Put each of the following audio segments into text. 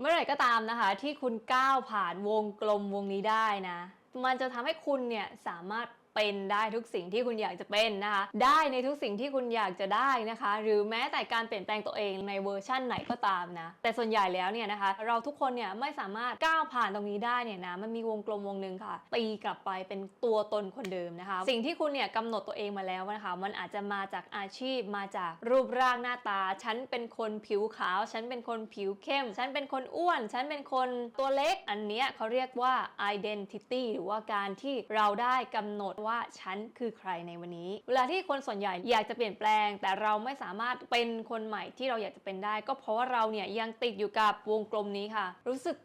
เมื่อไหร่ก็ตามนะคะ ที่คุณก้าวผ่านวงกลมวงนี้ได้นะ มันจะทำให้คุณเนี่ยสามารถเป็นได้ทุกสิ่งที่คุณอยากจะเป็นนะคะ ได้ในทุกสิ่งที่คุณอยากจะได้นะคะ หรือแม้แต่การเปลี่ยนแปลงตัวเองในเวอร์ชั่นไหนก็ตามนะ แต่ส่วนใหญ่แล้วเนี่ยนะคะ เราทุกคนเนี่ยไม่สามารถก้าวผ่านตรงนี้ได้เนี่ยนะมันมีวงกลมวงหนึ่งค่ะ ตีกลับไปเป็นตัวตนคนเดิมนะคะ สิ่งที่คุณเนี่ยกำหนดตัวเองมาแล้วนะคะ มันอาจจะมาจากอาชีพมาจากรูปร่างหน้าตา ฉันเป็นคนผิวขาว ฉันเป็นคนผิวเข้ม ฉันเป็นคนอ้วน ฉันเป็นคนตัวเล็ก อันเนี้ยเขาเรียกว่า identity หรือว่าการที่เราได้กำหนดว่าฉันคือใครในวันนี้ เวลาที่คนส่วนใหญ่อยากจะเปลี่ยนแปลง แต่เราไม่สามารถเป็นคนใหม่ที่เราอยากจะเป็นได้ ก็เพราะว่าเราเนี่ยยังติดอยู่กับวงกลมนี้ค่ะ รู้สึก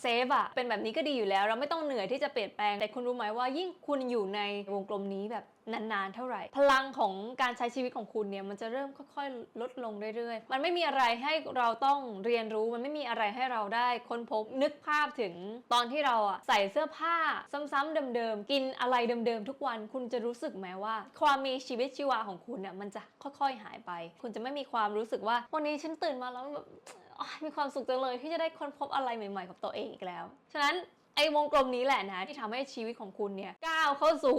เซฟอะเป็นแบบนี้ก็ดีอยู่แล้ว เราไม่ต้องเหนื่อยที่จะเปลี่ยนแปลงแต่คุณรู้ไหมว่ายิ่งคุณอยู่ในวงกลมนี้แบบนานๆ เท่าไหร่ พลังของการใช้ชีวิตของคุณเนี่ยมันจะเริ่มค่อยๆ ลดลงเรื่อยๆ มันไม่มีอะไรให้เราต้องเรียนรู้มันไม่มีอะไรให้เราได้ค้นพบนึกภาพถึงตอนที่เราอะใส่เสื้อผ้าซ้ำๆเดิมๆ กินอะไรเดิมๆ ทุกวันคุณจะรู้สึกไหมว่า ความมีชีวิตชีวาของคุณเนี่ยมันจะค่อยๆหายไป คุณจะไม่มีความรู้สึกว่า วันนี้ฉันตื่นมาแล้วแบบมีความสุขจังเลยที่จะได้ค้นพบอะไรใหม่ๆ กับตัวเองอีกแล้ว ฉะนั้น ไอ้วงกลมนี้แหละนะที่ทำให้ชีวิตของคุณเนี่ยก้าวเข้าสู่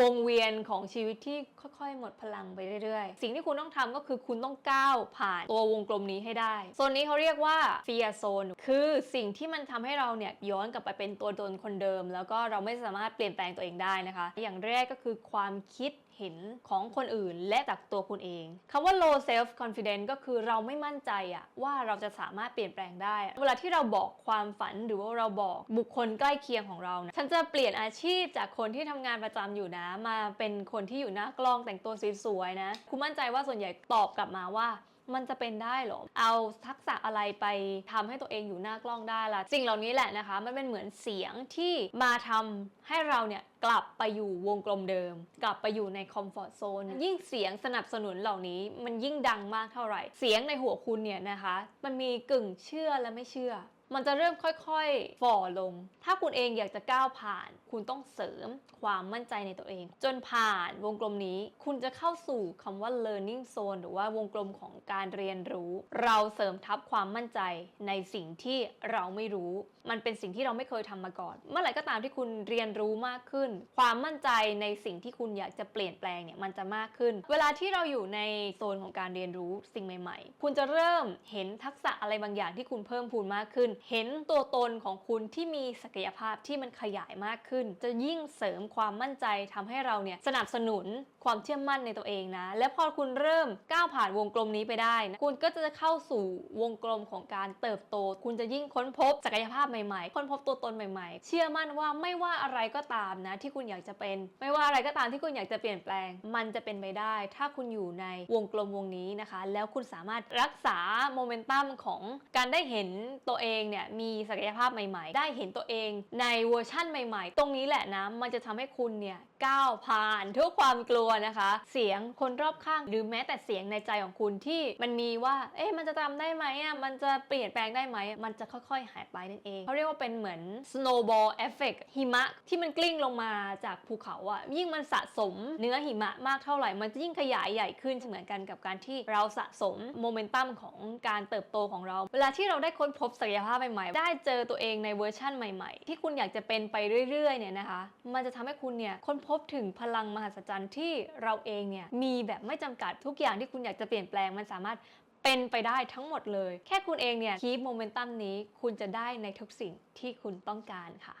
วงเวียนของชีวิตที่ค่อยๆ หมดพลังไปเรื่อยๆ สิ่งที่คุณต้องทำก็คือคุณต้องก้าวผ่านตัววงกลมนี้ให้ได้ โซนนี้เขาเรียกว่าเฟียโซนคือสิ่งที่มันทำให้เราเนี่ยย้อนกลับไปเป็นตัวตนคนเดิม แล้วก็เราไม่สามารถเปลี่ยนแปลงตัวเองได้นะคะ อย่างแรกก็คือความคิด เห็นของคนอื่นและจากตัวคุณเองคำว่า low self confidence ก็คือเราไม่มั่นใจอะว่าเราจะสามารถเปลี่ยนแปลงได้ เวลาที่เราบอกความฝันหรือว่าเราบอกบุคคลใกล้เคียงของเรานะฉันจะเปลี่ยนอาชีพจากคนที่ทำงานประจำอยู่นะมาเป็นคนที่อยู่หน้ากล้องแต่งตัวสวยๆนะ คุณมั่นใจว่าส่วนใหญ่ตอบกลับมาว่า มันจะเป็นได้เหรอ เอาทักษะอะไรไปทำให้ตัวเองอยู่หน้ากล้องได้ล่ะสิ่งเหล่านี้แหละนะคะ มันเป็นเหมือนเสียงที่มาทำให้เราเนี่ยกลับไปอยู่วงกลมเดิม กลับไปอยู่ในคอมฟอร์ทโซนยิ่งเสียงสนับสนุนเหล่านี้ มันยิ่งดังมากเท่าไหร่ เสียงในหัวคุณเนี่ยนะคะ มันมีกึ่งเชื่อและไม่เชื่อ มันจะเริ่มค่อยๆฝ่อลง ถ้าคุณเองอยากจะก้าวผ่าน คุณต้องเสริมความมั่นใจในตัวเอง จนผ่านวงกลมนี้ คุณจะเข้าสู่คำว่า learning zone หรือว่าวงกลมของการเรียนรู้ เราเสริมทับความมั่นใจในสิ่งที่เราไม่รู้ มันเป็นสิ่งที่เราไม่เคยทำมาก่อน เมื่อไหร่ก็ตามที่คุณเรียนรู้มากขึ้น ความมั่นใจในสิ่งที่คุณอยากจะเปลี่ยนแปลงเนี่ยมันจะมากขึ้น เวลาที่เราอยู่ในโซนของการเรียนรู้สิ่งใหม่ ๆ คุณจะเริ่มเห็นทักษะอะไรบางอย่างที่คุณเพิ่มพูนมากขึ้นเห็นตัวตนของคุณที่มีศักยภาพที่มันขยายมากขึ้น จะยิ่งเสริมความมั่นใจทำให้เราเนี่ยสนับสนุนความเชื่อมั่นในตัวเองนะ และพอคุณเริ่มก้าวผ่านวงกลมนี้ไปได้นะคุณก็จะเข้าสู่วงกลมของการเติบโต คุณจะยิ่งค้นพบศักยภาพใหม่ๆ ค้นพบตัวตนใหม่ๆ เชื่อมั่นว่าไม่ว่าอะไรก็ตามนะ ที่คุณอยากจะเป็น ไม่ว่าอะไรก็ตามที่คุณอยากจะเปลี่ยนแปลง มันจะเป็นไปได้ ถ้าคุณอยู่ในวงกลมวงนี้นะคะ แล้วคุณสามารถรักษาโมเมนตัมของการได้เห็นตัวเองเนี่ยมีศักยภาพใหม่ๆ ได้เห็นตัวเองในเวอร์ชั่นใหม่ๆ ตรงนี้แหละนะ มันจะทำให้คุณเนี่ยก้าวผ่านทุกความกลัวนะคะ เสียงคนรอบข้างหรือแม้แต่เสียงในใจของคุณที่มันมีว่า เอ๊ะมันจะทำได้ไหมอะมันจะเปลี่ยนแปลงได้ไหม มันจะค่อยๆ หายไปนั่นเองเขาเรียกว่าเป็นเหมือน snowball effect หิมะที่มันกลิ้งลงมาจากภูเขาอะยิ่งมันสะสมเนื้อหิมะมากเท่าไหร่ มันจะยิ่งขยายใหญ่ขึ้นเหมือนกันกับการที่เราสะสมโมเมนตัมของการเติบโตของเรา เวลาที่เราได้ค้นพบศักยภาพใหม่ๆ ได้เจอตัวเองในเวอร์ชั่นใหม่ๆ ที่คุณอยากจะเป็นไปเรื่อยๆเนี่ยนะคะ มันจะทำให้คุณเนี่ยค้นพบถึงพลังมหัศจรรย์ที่เราเองเนี่ยมีแบบไม่จำกัดทุกอย่างที่คุณอยากจะเปลี่ยนแปลงมันสามารถเป็นไปได้ทั้งหมดเลย แค่คุณเองเนี่ยคีบโมเมนตัมนี้คุณจะได้ในทุกสิ่งที่คุณต้องการค่ะ